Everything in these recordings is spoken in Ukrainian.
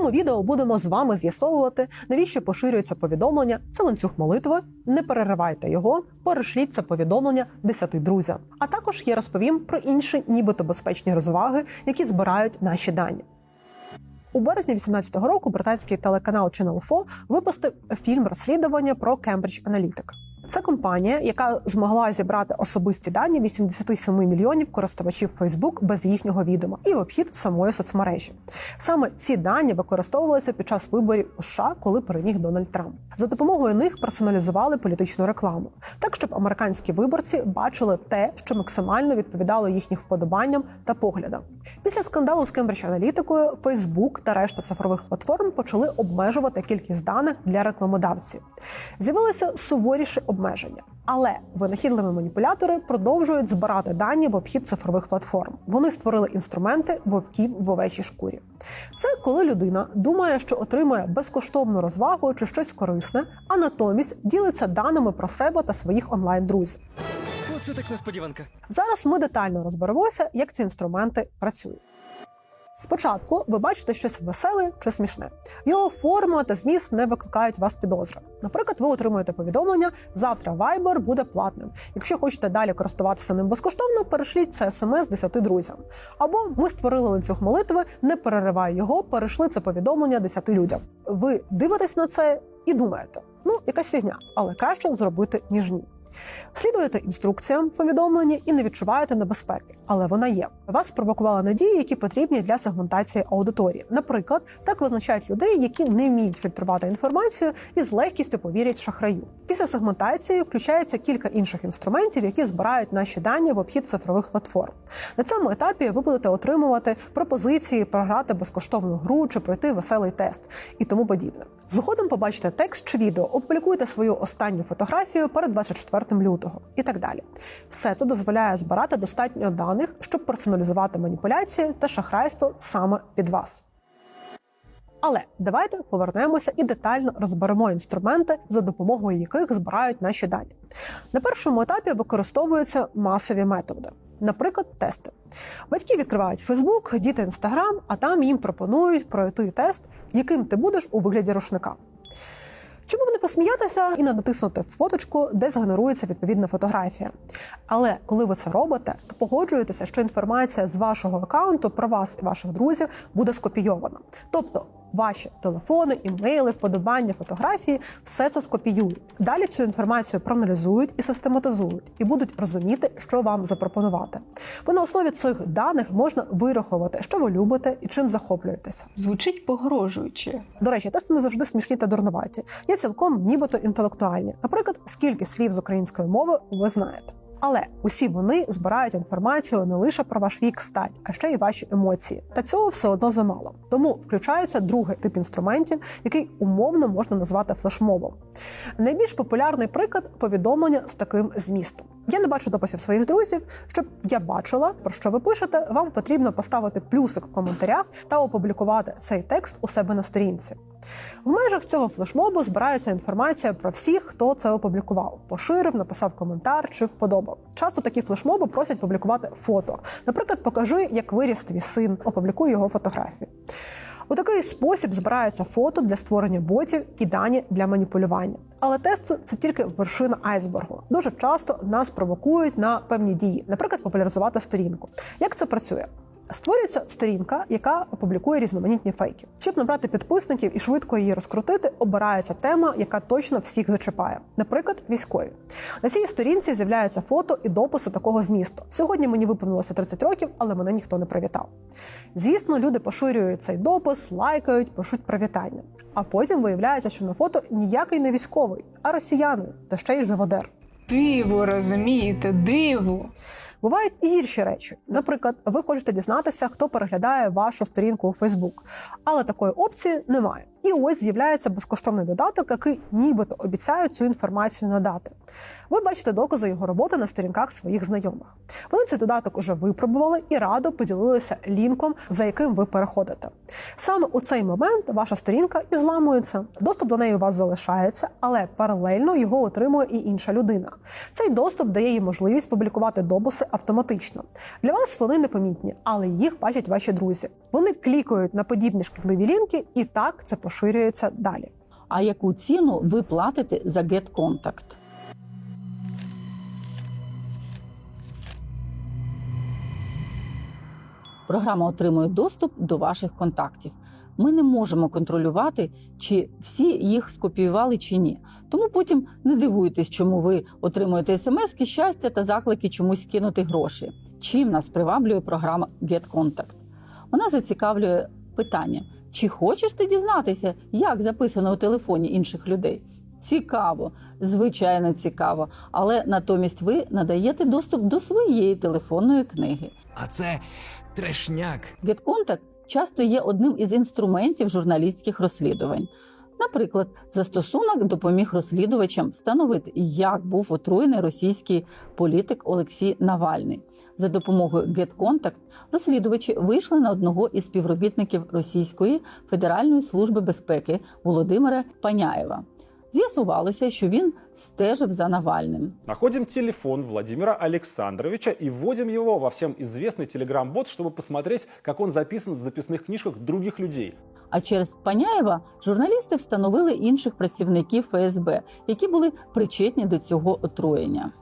цьому відео будемо з вами з'ясовувати, навіщо поширюється повідомлення. Це ланцюг молитви. Не переривайте його, перешліть це повідомлення десяти друзям. А також я розповім про інші, нібито безпечні розваги, які збирають наші дані. У березні 18-го року британський телеканал Channel 4 випустив фільм розслідування про Cambridge Analytica. Це компанія, яка змогла зібрати особисті дані 87 мільйонів користувачів Facebook без їхнього відома і в обхід самої соцмережі. Саме ці дані використовувалися під час виборів у США, коли переміг Дональд Трамп. За допомогою них персоналізували політичну рекламу, так щоб американські виборці бачили те, що максимально відповідало їхнім вподобанням та поглядам. Після скандалу з Cambridge Аналітикою Facebook та решта цифрових платформ почали обмежувати кількість даних для рекламодавців. З'явилися суворіші обмеження. Але винахідливі маніпулятори продовжують збирати дані в обхід цифрових платформ. Вони створили інструменти вовків в овечій шкурі. Це коли людина думає, що отримує безкоштовну розвагу чи щось корисне, а натомість ділиться даними про себе та своїх онлайн-друзів. Оце так несподіванка. Зараз ми детально розберемося, як ці інструменти працюють. Спочатку ви бачите щось веселе чи смішне. Його форма та зміст не викликають вас підозри. Наприклад, ви отримуєте повідомлення: завтра Viber буде платним. Якщо хочете далі користуватися ним безкоштовно, перешліть це смс 10 друзям. Або ми створили ланцюг молитви, не переривай його, перейшли це повідомлення 10 людям. Ви дивитесь на це і думаєте, ну якась фігня, але краще зробити ніж ні. Слідуєте інструкціям в повідомленні і не відчуваєте небезпеки, але вона є. Вас спровокували надії, які потрібні для сегментації аудиторії. Наприклад, так визначають людей, які не вміють фільтрувати інформацію і з легкістю повірять шахраю. Після сегментації включається кілька інших інструментів, які збирають наші дані в обхід цифрових платформ. На цьому етапі ви будете отримувати пропозиції програти безкоштовну гру чи пройти веселий тест і тому подібне. Згодом побачите текст чи відео, опублікуйте свою останню фотографію перед 24 лютого і так далі. Все це дозволяє збирати достатньо даних, щоб персоналізувати маніпуляції та шахрайство саме під вас. Але давайте повернемося і детально розберемо інструменти, за допомогою яких збирають наші дані. На першому етапі використовуються масові методи, наприклад, тести. Батьки відкривають Фейсбук, діти Інстаграм, а там їм пропонують пройти тест, яким ти будеш у вигляді рушника. Чому б не посміятися і не натиснути фоточку, де згенерується відповідна фотографія. Але коли ви це робите, то погоджуєтеся, що інформація з вашого аккаунту про вас і ваших друзів буде скопійована. Тобто ваші телефони, імейли, вподобання, фотографії все це скопіюють. Далі цю інформацію проаналізують і систематизують, і будуть розуміти, що вам запропонувати. Бо на основі цих даних можна вирахувати, що ви любите і чим захоплюєтеся. Звучить погрожуюче. До речі, тести не завжди смішні та дурнуваті. Є цілком нібито інтелектуальні. Наприклад, скільки слів з української мови ви знаєте. Але усі вони збирають інформацію не лише про ваш вік, стать, а ще й ваші емоції. Та цього все одно замало. Тому включається другий тип інструментів, який умовно можна назвати флешмобом. Найбільш популярний приклад повідомлення з таким змістом. Я не бачу дописів своїх друзів. Щоб я бачила, про що ви пишете, вам потрібно поставити плюсик в коментарях та опублікувати цей текст у себе на сторінці. В межах цього флешмобу збирається інформація про всіх, хто це опублікував, поширив, написав коментар чи вподобав. Часто такі флешмоби просять публікувати фото. Наприклад, покажи, як виріс твій син, опублікуй його фотографію. У такий спосіб збирається фото для створення ботів і дані для маніпулювання. Але тест це тільки вершина айсбергу. Дуже часто нас провокують на певні дії, наприклад, популяризувати сторінку. Як це працює? Створюється сторінка, яка опублікує різноманітні фейки. Щоб набрати підписників і швидко її розкрутити, обирається тема, яка точно всіх зачіпає, наприклад, військові. На цій сторінці з'являється фото і дописи такого змісту. Сьогодні мені виповнилося 30 років, але мене ніхто не привітав. Звісно, люди поширюють цей допис, лайкають, пишуть привітання. А потім виявляється, що на фото ніякий не військовий, а росіяни та ще й живодер. Диво, розумієте, диво. Бувають і гірші речі. Наприклад, ви хочете дізнатися, хто переглядає вашу сторінку у Фейсбук, але такої опції немає. І ось з'являється безкоштовний додаток, який нібито обіцяє цю інформацію надати. Ви бачите докази його роботи на сторінках своїх знайомих. Вони цей додаток уже випробували і радо поділилися лінком, за яким ви переходите. Саме у цей момент ваша сторінка і зламується. Доступ до неї у вас залишається, але паралельно його отримує і інша людина. Цей доступ дає їй можливість публікувати дописи автоматично. Для вас вони непомітні, але їх бачать ваші друзі. Вони клікають на подібні шкідливі лінки, і так це поширюється далі. А яку ціну ви платите за GetContact? Програма отримує доступ до ваших контактів. Ми не можемо контролювати, чи всі їх скопіювали чи ні. Тому потім не дивуйтесь, чому ви отримуєте смски, щастя та заклики чомусь кинути гроші. Чим нас приваблює програма GetContact? Вона зацікавлює питання: чи хочеш ти дізнатися, як записано у телефоні інших людей? Цікаво, звичайно, цікаво. Але натомість ви надаєте доступ до своєї телефонної книги. А це трешняк. GetContact часто є одним із інструментів журналістських розслідувань. Наприклад, застосунок допоміг розслідувачам встановити, як був отруєний російський політик Олексій Навальний. За допомогою GetContact розслідувачі вийшли на одного із співробітників Російської Федеральної служби безпеки Володимира Паняєва. З'ясувалося, що він стежив за Навальним. Находим телефон Владимира Александровича и вводим его во всем известный телеграм-бот, чтобы посмотреть, как он записан в записных книжках других людей. А через Паняєва журналісти встановили інших працівників ФСБ, які були причетні до цього отруєння.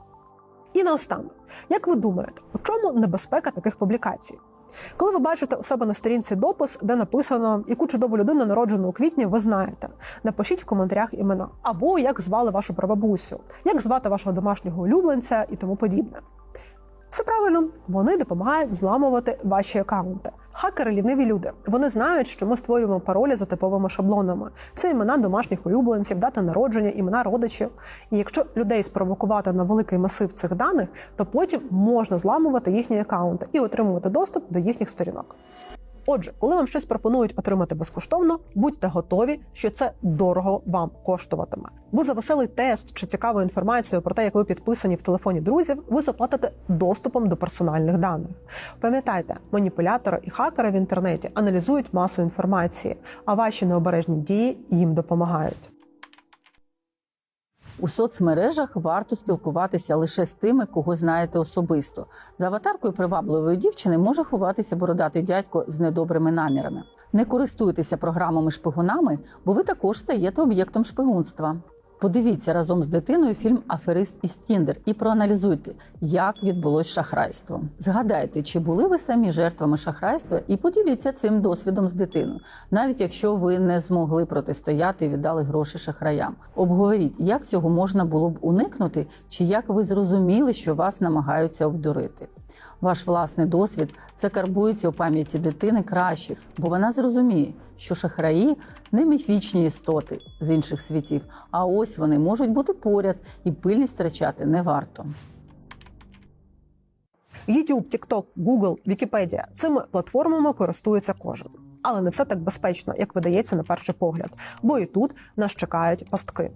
І наостанок, як ви думаєте, у чому небезпека таких публікацій? Коли ви бачите у себе на сторінці допис, де написано, яку чудову людину народжену у квітні, ви знаєте, напишіть в коментарях імена або як звали вашу прабабусю, як звати вашого домашнього улюбленця і тому подібне. Все правильно, вони допомагають зламувати ваші акаунти. Хакери ліниві люди. Вони знають, що ми створюємо паролі за типовими шаблонами. Це імена домашніх улюбленців, дата народження, імена родичів. І якщо людей спровокувати на великий масив цих даних, то потім можна зламувати їхні акаунти і отримувати доступ до їхніх сторінок. Отже, коли вам щось пропонують отримати безкоштовно, будьте готові, що це дорого вам коштуватиме. Бо за веселий тест чи цікаву інформацію про те, як ви підписані в телефоні друзів, ви заплатите доступом до персональних даних. Пам'ятайте, маніпулятори і хакери в інтернеті аналізують масу інформації, а ваші необережні дії їм допомагають. У соцмережах варто спілкуватися лише з тими, кого знаєте особисто. За аватаркою привабливої дівчини може ховатися бородатий дядько з недобрими намірами. Не користуйтеся програмами-шпигунами, бо ви також стаєте об'єктом шпигунства. Подивіться разом з дитиною фільм Аферист із Тіндер і проаналізуйте, як відбулось шахрайство. Згадайте, чи були ви самі жертвами шахрайства, і поділіться цим досвідом з дитиною, навіть якщо ви не змогли протистояти і віддали гроші шахраям. Обговоріть, як цього можна було б уникнути, чи як ви зрозуміли, що вас намагаються обдурити. Ваш власний досвід закарбується у пам'яті дитини краще, бо вона зрозуміє, що шахраї не міфічні істоти з інших світів, а ось вони можуть бути поряд і пильність втрачати не варто. YouTube, TikTok, Google, Wikipedia – цими платформами користується кожен. Але не все так безпечно, як видається на перший погляд, бо і тут нас чекають пастки.